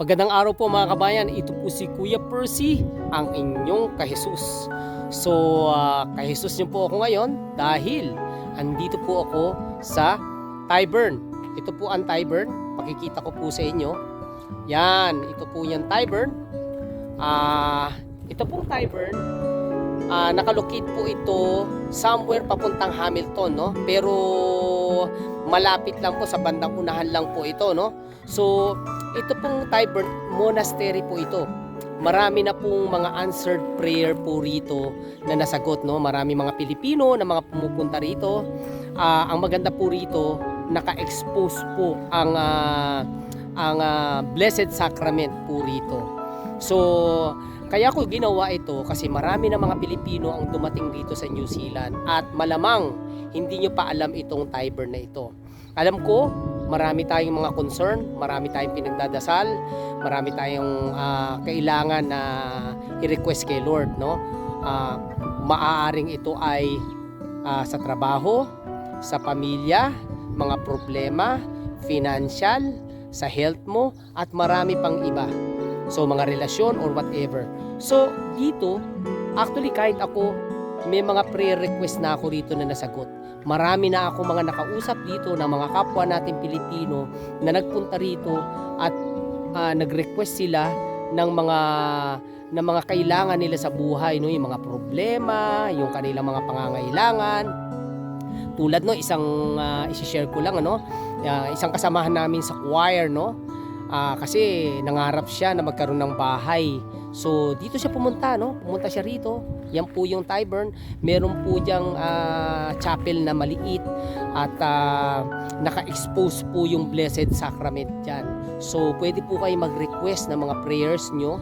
Magandang araw po mga kabayan, ito po si Kuya Percy, ang inyong kahesus. So, uh, kahesus niyo po ako ngayon dahil andito po ako sa Tyburn. Ito po ang Tyburn, pakikita ko po sa inyo. Yan, ito po yung Tyburn. Ah, ito pong Tyburn, ah, nakalocate po ito somewhere papuntang Hamilton, no? Pero malapit lang po sa bandang unahan lang po ito, no? So, ito pong Tyburn Monastery po ito. Marami na pong mga answered prayer po rito na nasagot, no? Marami mga Pilipino na mga pumupunta rito. Ah, ang maganda po rito, naka-expose po ang ah, ang ah, Blessed Sacrament po rito. So, kaya ko ginawa ito kasi marami na mga Pilipino ang dumating dito sa New Zealand at malamang hindi nyo pa alam itong Tyburn na ito. Alam ko, marami tayong mga concern, marami tayong pinagdadasal, marami tayong ah, kailangan na i-request kay Lord, no? Ah, maaaring ito ay ah, sa trabaho, sa pamilya, mga problema, financial, sa health mo at marami pang iba. So mga relasyon or whatever. So dito, actually kahit ako may mga prayer request na ako rito na nasagot. Marami na ako mga nakausap dito ng mga kapwa natin Pilipino na nagpunta rito at ah, nag-request sila ng mga ng mga kailangan nila sa buhay, no, yung mga problema, yung kanilang mga pangangailangan. Tulad no, isang uh, i-share ko lang ano, ah, isang kasamahan namin sa choir, no. Ah, kasi nangarap siya na magkaroon ng bahay. So dito siya pumunta, no? Pumunta siya rito. Yan po yung Tyburn. Meron po diyang ah, chapel na maliit at ah, naka-expose po yung Blessed Sacrament dyan. So pwede po kayo mag-request ng mga prayers nyo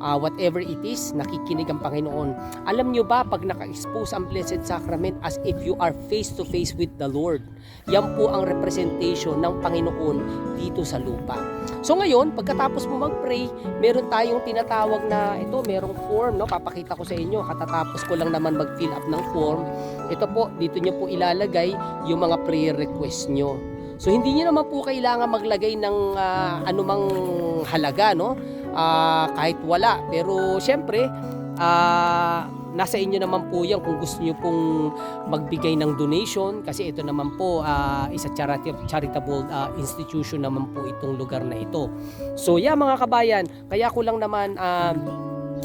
ah, whatever it is, nakikinig ang Panginoon. Alam nyo ba, pag naka-expose ang Blessed Sacrament as if you are face to face with the Lord, yan po ang representation ng Panginoon dito sa lupa. So ngayon, pagkatapos mo mag-pray, meron tayong tinatawag na ito, merong form, no? Papakita ko sa inyo, katatapos ko lang naman mag-fill up ng form. Ito po, dito nyo po ilalagay yung mga prayer request nyo. So hindi niyo naman po kailangan maglagay ng ah, anumang halaga, no? Ah, kahit wala. Pero syempre, ah, nasa inyo naman po yan kung gusto niyo pong magbigay ng donation kasi ito naman po ah, isa charity, charitable ah, institution naman po itong lugar na ito. So yeah mga kabayan, kaya ko lang naman ah,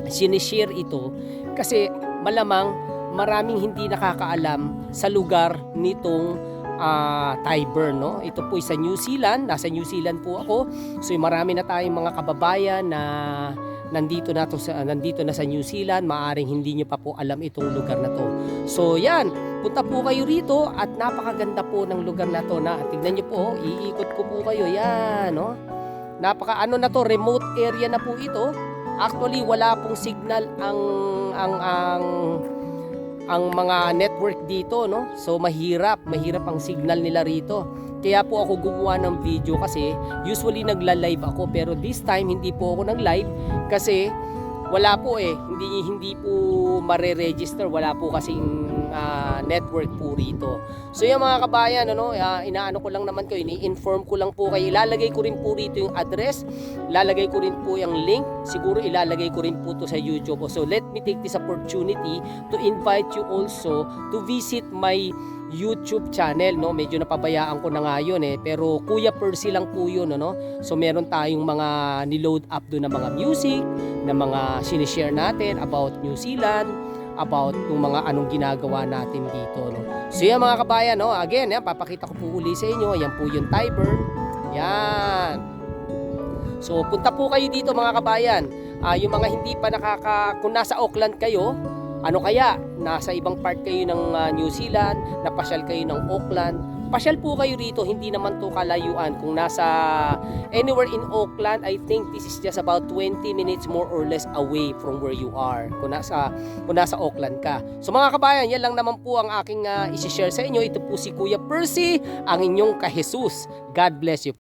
sinishare ito kasi malamang maraming hindi nakakaalam sa lugar nitong ah, Tyburn no. Ito po sa New Zealand, nasa New Zealand po ako. So marami na tayong mga kababayan na nandito na to sa nandito na sa New Zealand, maaring hindi niyo pa po alam itong lugar na to. So yan, punta po kayo rito at napakaganda po ng lugar na to na tignan niyo po, oh, iikot ko po kayo yan, no. Napaka ano na to, remote area na po ito. Actually wala pong signal ang ang ang ang mga network dito, no? So mahirap, mahirap ang signal nila rito. Kaya po ako gumawa ng video kasi usually nagla-live ako pero this time hindi po ako nag-live kasi wala po eh, hindi hindi po mare-register, wala po kasing ah, network po rito. So yung mga kabayan, ano, ah, inaano ko lang naman kayo, ini-inform ko lang po kayo. Ilalagay ko rin po rito yung address, ilalagay ko rin po yung link, siguro ilalagay ko rin po to sa YouTube. So let me take this opportunity to invite you also to visit my YouTube channel no medyo napabayaan ko na nga yun eh pero Kuya Percy lang po yun no so meron tayong mga niload up doon na mga music na mga sinishare natin about New Zealand about yung mga anong ginagawa natin dito no? So yan mga kabayan no? Again yan, papakita ko po uli sa inyo. Yan po yung Tyburn yan. So punta po kayo dito mga kabayan. Ah, yung mga hindi pa nakaka kung nasa Auckland kayo ano kaya? Nasa ibang part kayo ng ah, New Zealand napasyal kayo ng Auckland pasyal po kayo rito hindi naman to kalayuan. Kung nasa anywhere in Auckland I think this is just about 20 minutes more or less away from where you are. Kung nasa kung nasa Auckland ka. So mga kabayan yan lang naman po ang aking uh, isi-share sa inyo. Ito po si Kuya Percy ang inyong kahesus God bless you